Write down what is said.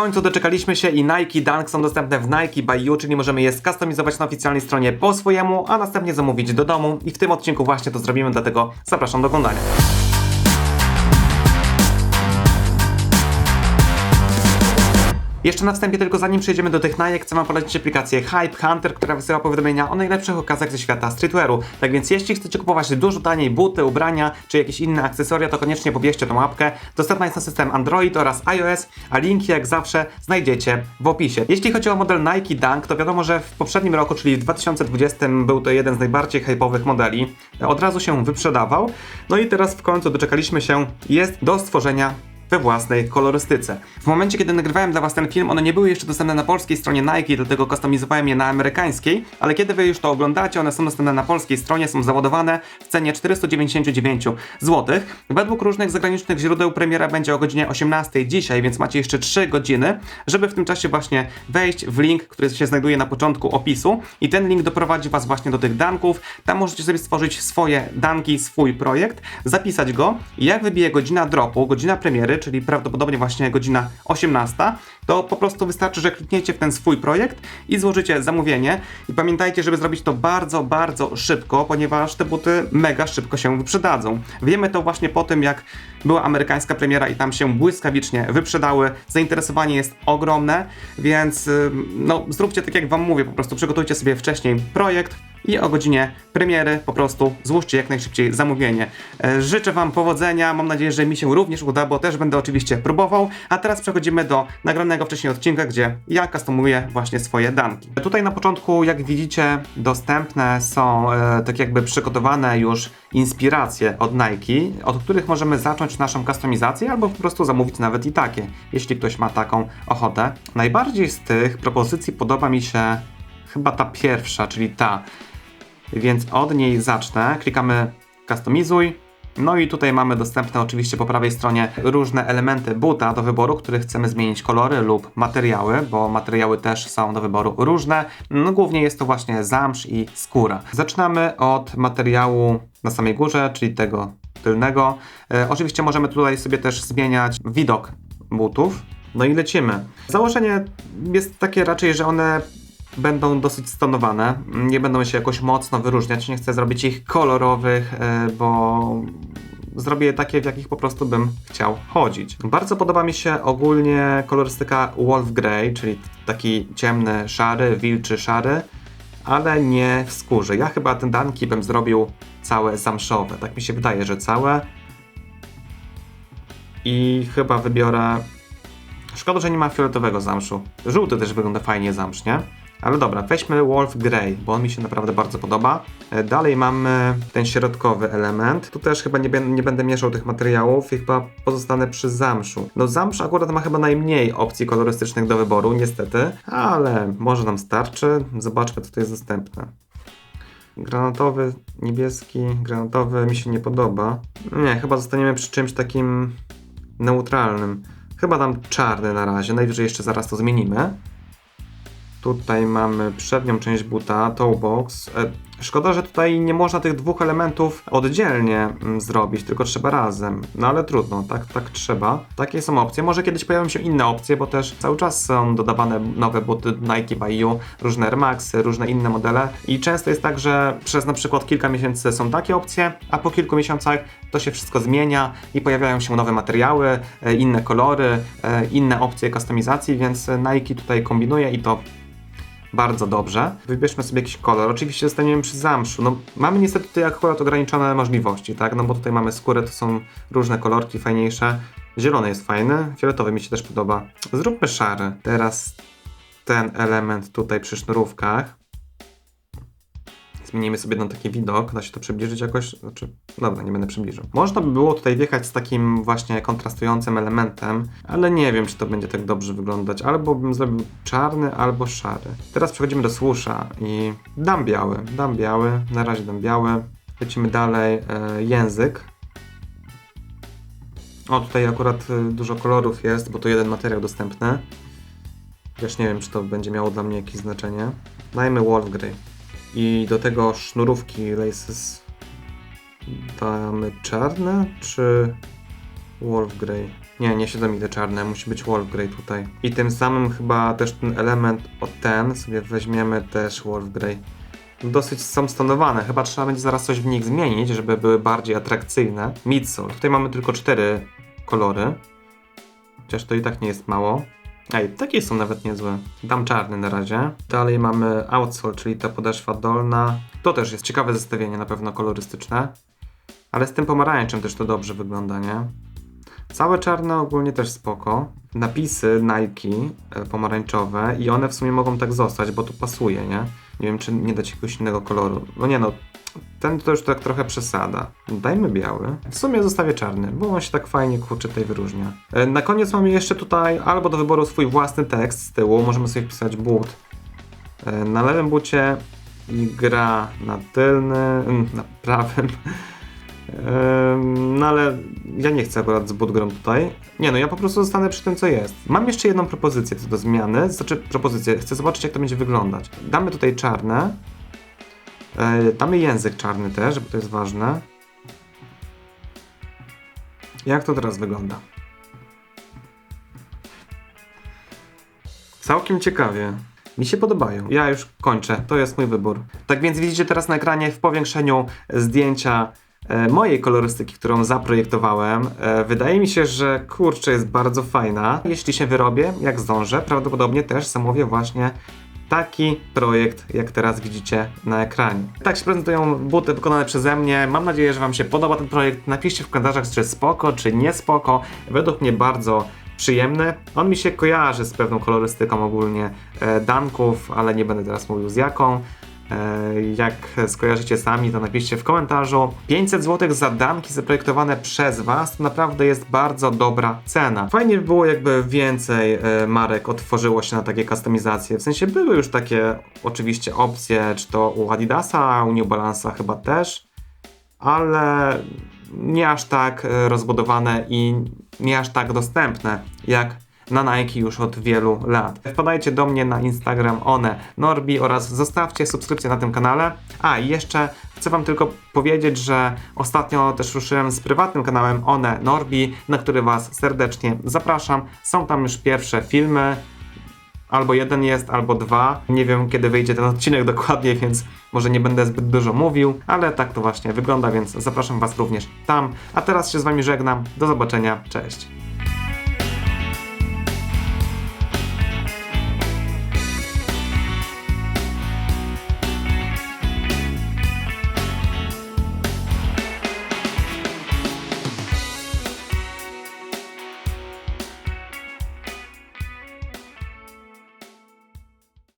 końcu doczekaliśmy się i Nike Dunk są dostępne w Nike by You, czyli możemy je skustomizować na oficjalnej stronie po swojemu, a następnie zamówić do domu i w tym odcinku właśnie to zrobimy, dlatego zapraszam do oglądania. Jeszcze na wstępie, tylko zanim przejdziemy do tych najek, chcę wam polecić aplikację Hype Hunter, która wysyła powiadomienia o najlepszych okazjach ze świata streetwearu. Tak więc jeśli chcecie kupować dużo taniej buty, ubrania czy jakieś inne akcesoria, to koniecznie pobierzcie tą apkę. Dostępna jest na system Android oraz iOS, a linki jak zawsze znajdziecie w opisie. Jeśli chodzi o model Nike Dunk, to wiadomo, że w poprzednim roku, czyli w 2020 był to jeden z najbardziej hype'owych modeli. Od razu się wyprzedawał. No i teraz w końcu doczekaliśmy się, jest do stworzenia we własnej kolorystyce. W momencie, kiedy nagrywałem dla Was ten film, one nie były jeszcze dostępne na polskiej stronie Nike, dlatego customizowałem je na amerykańskiej, ale kiedy Wy już to oglądacie, one są dostępne na polskiej stronie, są załadowane w cenie 499 zł. Według różnych zagranicznych źródeł premiera będzie o godzinie 18 dzisiaj, więc macie jeszcze 3 godziny, żeby w tym czasie właśnie wejść w link, który się znajduje na początku opisu i ten link doprowadzi Was właśnie do tych danków. Tam możecie sobie stworzyć swoje danki, swój projekt, zapisać go jak wybije godzina dropu, godzina premiery, czyli prawdopodobnie właśnie godzina 18, to po prostu wystarczy, że klikniecie w ten swój projekt i złożycie zamówienie. I pamiętajcie, żeby zrobić to bardzo, bardzo szybko, ponieważ te buty mega szybko się wyprzedadzą. Wiemy to właśnie po tym, jak była amerykańska premiera i tam się błyskawicznie wyprzedały. Zainteresowanie jest ogromne, więc y, no zróbcie tak jak wam mówię, po prostu przygotujcie sobie wcześniej projekt, i o godzinie premiery po prostu złóżcie jak najszybciej zamówienie. E, Życzę Wam powodzenia, mam nadzieję, że mi się również uda, bo też będę oczywiście próbował. A teraz przechodzimy do nagranego wcześniej odcinka, gdzie ja customuję właśnie swoje danki. Tutaj na początku, jak widzicie, dostępne są e, tak jakby przygotowane już inspiracje od Nike, od których możemy zacząć naszą kustomizację albo po prostu zamówić nawet i takie, jeśli ktoś ma taką ochotę. Najbardziej z tych propozycji podoba mi się chyba ta pierwsza, czyli ta. Więc od niej zacznę. Klikamy Customizuj. No i tutaj mamy dostępne oczywiście po prawej stronie różne elementy buta do wyboru, których chcemy zmienić kolory lub materiały, bo materiały też są do wyboru różne. No głównie jest to właśnie zamsz i skóra. Zaczynamy od materiału na samej górze, czyli tego tylnego. E, oczywiście możemy tutaj sobie też zmieniać widok butów. No i lecimy. Założenie jest takie raczej, że one będą dosyć stonowane. Nie będą się jakoś mocno wyróżniać. Nie chcę zrobić ich kolorowych, e, bo zrobię je takie, w jakich po prostu bym chciał chodzić. Bardzo podoba mi się ogólnie kolorystyka Wolf Grey, czyli taki ciemny, szary, wilczy szary, ale nie w skórze. Ja chyba te danki bym zrobił całe zamszowe. Tak mi się wydaje, że całe. I chyba wybiorę. Szkoda, że nie ma fioletowego zamszu. Żółty też wygląda fajnie zamsz, nie? Ale dobra, weźmy Wolf Grey, bo on mi się naprawdę bardzo podoba. E, Dalej mamy ten środkowy element. Tu też chyba nie, nie będę mieszał tych materiałów i chyba pozostanę przy zamszu. No zamsz akurat ma chyba najmniej opcji kolorystycznych do wyboru, niestety, ale może nam starczy. Zobaczmy, co tu jest dostępne. Granatowy, niebieski, granatowy mi się nie podoba. Nie, chyba zostaniemy przy czymś takim neutralnym. Chyba tam czarny na razie, najwyżej jeszcze zaraz to zmienimy. Tutaj mamy przednią część buta, toe box. E, Szkoda, że tutaj nie można tych dwóch elementów oddzielnie mm, zrobić, tylko trzeba razem. No ale trudno, tak, tak trzeba. Takie są opcje. Może kiedyś pojawią się inne opcje, bo też cały czas są dodawane nowe buty Nike by You, różne Air Maxy, różne inne modele. I często jest tak, że przez na przykład kilka miesięcy są takie opcje, a po kilku miesiącach to się wszystko zmienia i pojawiają się nowe materiały, e, inne kolory, e, inne opcje kustomizacji, więc Nike tutaj kombinuje i to bardzo dobrze. Wybierzmy sobie jakiś kolor. Oczywiście zostaniemy przy zamszu. No, mamy niestety tutaj akurat ograniczone możliwości, tak? No bo tutaj mamy skórę, to są różne kolorki fajniejsze. Zielony jest fajny, fioletowy mi się też podoba. Zróbmy szary. Teraz ten element tutaj przy sznurówkach. Zmienimy sobie na taki widok, da się to przybliżyć jakoś, znaczy, dobra, nie będę przybliżył. Można by było tutaj wjechać z takim właśnie kontrastującym elementem, ale nie wiem, czy to będzie tak dobrze wyglądać. Albo bym zrobił czarny, albo szary. Teraz przechodzimy do słusza i dam biały, dam biały, na razie dam biały. Lecimy dalej, e, język. O, tutaj akurat e, dużo kolorów jest, bo to jeden materiał dostępny. Też nie wiem, czy to będzie miało dla mnie jakieś znaczenie. Dajmy Wolf Grey. I do tego sznurówki laces damy czarne, czy Wolf Grey. Nie, nie siedemity czarne, musi być Wolf Grey tutaj. I tym samym chyba też ten element o ten sobie weźmiemy też Wolf Grey. Dosyć są stonowane, chyba trzeba będzie zaraz coś w nich zmienić, żeby były bardziej atrakcyjne. Midsole, tutaj mamy tylko cztery kolory. Chociaż to i tak nie jest mało. Ej, takie są nawet niezłe. Dam czarny na razie. Dalej mamy outsole, czyli ta podeszwa dolna. To też jest ciekawe zestawienie, na pewno kolorystyczne. Ale z tym pomarańczem też to dobrze wygląda, nie? Całe czarne ogólnie też spoko. Napisy Nike e, pomarańczowe i one w sumie mogą tak zostać, bo tu pasuje, nie? Nie wiem, czy nie dać jakiegoś innego koloru. No nie no, ten to już tak trochę przesada. Dajmy biały. W sumie zostawię czarny, bo on się tak fajnie kurczy tutaj wyróżnia. E, Na koniec mamy jeszcze tutaj albo do wyboru swój własny tekst z tyłu. Możemy sobie wpisać but. E, Na lewym bucie i gra na tylnym, na prawym. No ale ja nie chcę akurat z tutaj. Nie no, ja po prostu zostanę przy tym, co jest. Mam jeszcze jedną propozycję co do zmiany. Znaczy propozycję, chcę zobaczyć jak to będzie wyglądać. Damy tutaj czarne. E, damy język czarny też, bo to jest ważne. Jak to teraz wygląda? Całkiem ciekawie. Mi się podobają. Ja już kończę. To jest mój wybór. Tak więc widzicie teraz na ekranie w powiększeniu zdjęcia mojej kolorystyki, którą zaprojektowałem. E, wydaje mi się, że kurczę jest bardzo fajna. Jeśli się wyrobię, jak zdążę, prawdopodobnie też zamówię właśnie taki projekt, jak teraz widzicie na ekranie. Tak się prezentują buty wykonane przeze mnie. Mam nadzieję, że Wam się podoba ten projekt. Napiszcie w komentarzach, czy spoko, czy nie spoko. Według mnie bardzo przyjemny. On mi się kojarzy z pewną kolorystyką ogólnie e, danków, ale nie będę teraz mówił z jaką. E, Jak skojarzycie sami, to napiszcie w komentarzu. 500 zł za danki zaprojektowane przez Was to naprawdę jest bardzo dobra cena. Fajnie by było, jakby więcej e, marek otworzyło się na takie kustomizacje. W sensie były już takie oczywiście opcje, czy to u Adidasa, u New Balance'a chyba też, ale nie aż tak e, rozbudowane i nie aż tak dostępne jak na Nike już od wielu lat. Wpadajcie do mnie na Instagram one Norbi oraz zostawcie subskrypcję na tym kanale. A i jeszcze chcę Wam tylko powiedzieć, że ostatnio też ruszyłem z prywatnym kanałem one Norbi, na który Was serdecznie zapraszam. Są tam już pierwsze filmy. Albo jeden jest, albo dwa. Nie wiem, kiedy wyjdzie ten odcinek dokładnie, więc może nie będę zbyt dużo mówił, ale tak to właśnie wygląda, więc zapraszam Was również tam. A teraz się z Wami żegnam. Do zobaczenia. Cześć.